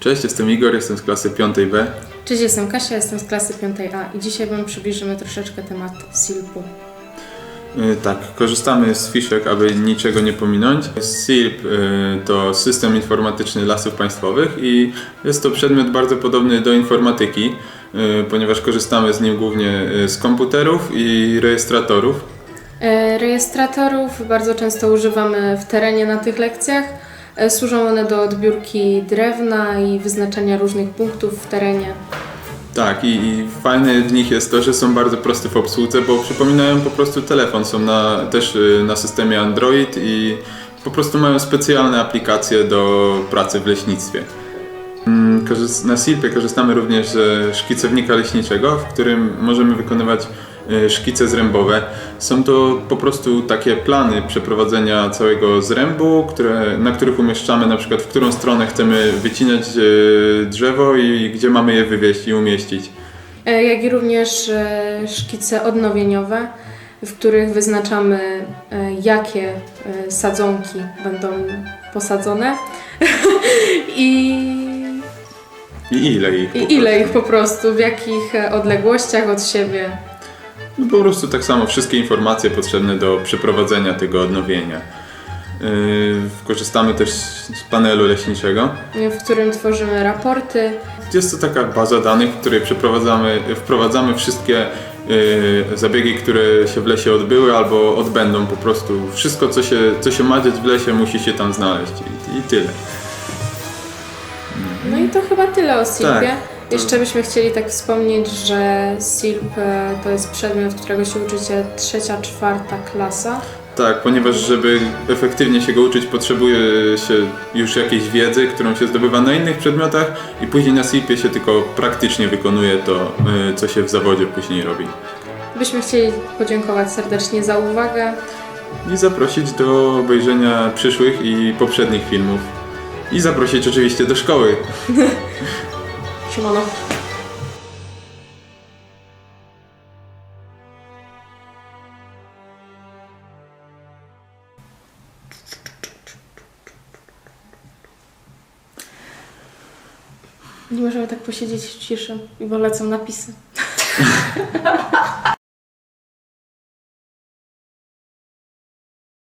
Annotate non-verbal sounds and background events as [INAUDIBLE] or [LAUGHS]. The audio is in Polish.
Cześć, jestem Igor, jestem z klasy 5B. Cześć, jestem Kasia, jestem z klasy 5A i dzisiaj Wam przybliżymy troszeczkę temat SILP-u. Y, Tak, korzystamy z fiszek, aby niczego nie pominąć. SILP y, to system informatyczny lasów państwowych i jest to przedmiot bardzo podobny do informatyki, ponieważ korzystamy z nim głównie y, z komputerów i rejestratorów. E, Rejestratorów bardzo często używamy w terenie na tych lekcjach. E, Służą one do odbiórki drewna i wyznaczania różnych punktów w terenie. Tak, i, i fajne w nich jest to, że są bardzo proste w obsłudze, bo przypominają po prostu telefon. Są na, też y, na systemie Android i po prostu mają specjalne aplikacje do pracy w leśnictwie. Na SILP-ie korzystamy również ze szkicownika leśniczego, w którym możemy wykonywać y, szkice zrębowe. Są to po prostu takie plany przeprowadzenia całego zrębu, które, na których umieszczamy na przykład w którą stronę chcemy wycinać y, drzewo i gdzie mamy je wywieźć i umieścić. E, Jak i również e, szkice odnowieniowe, w których wyznaczamy e, jakie e, sadzonki będą posadzone [LAUGHS] i I ile ich? po I ile prostu. ich po prostu, w jakich e, odległościach od siebie. No po prostu tak samo wszystkie informacje potrzebne do przeprowadzenia tego odnowienia. Yy, korzystamy też z panelu leśniczego. w którym tworzymy raporty. Jest to taka baza danych, w której przeprowadzamy, wprowadzamy wszystkie yy, zabiegi, które się w lesie odbyły albo odbędą po prostu. Wszystko, co się, co się ma dziać w lesie, musi się tam znaleźć i, i tyle. I to chyba tyle o SILP-ie. Tak, Jeszcze byśmy chcieli tak wspomnieć, że SILP e, to jest przedmiot, którego się uczycie trzecia, czwarta klasa. Tak, ponieważ żeby efektywnie się go uczyć, potrzebuje się już jakiejś wiedzy, którą się zdobywa na innych przedmiotach i później na SIP-ie się tylko praktycznie wykonuje to, y, co się w zawodzie później robi. Byśmy chcieli podziękować serdecznie za uwagę. I zaprosić do obejrzenia przyszłych i poprzednich filmów. I zaprosić oczywiście do szkoły. [LAUGHS] Siemano. Nie możemy tak posiedzieć w ciszy, bo lecą napisy. [LAUGHS]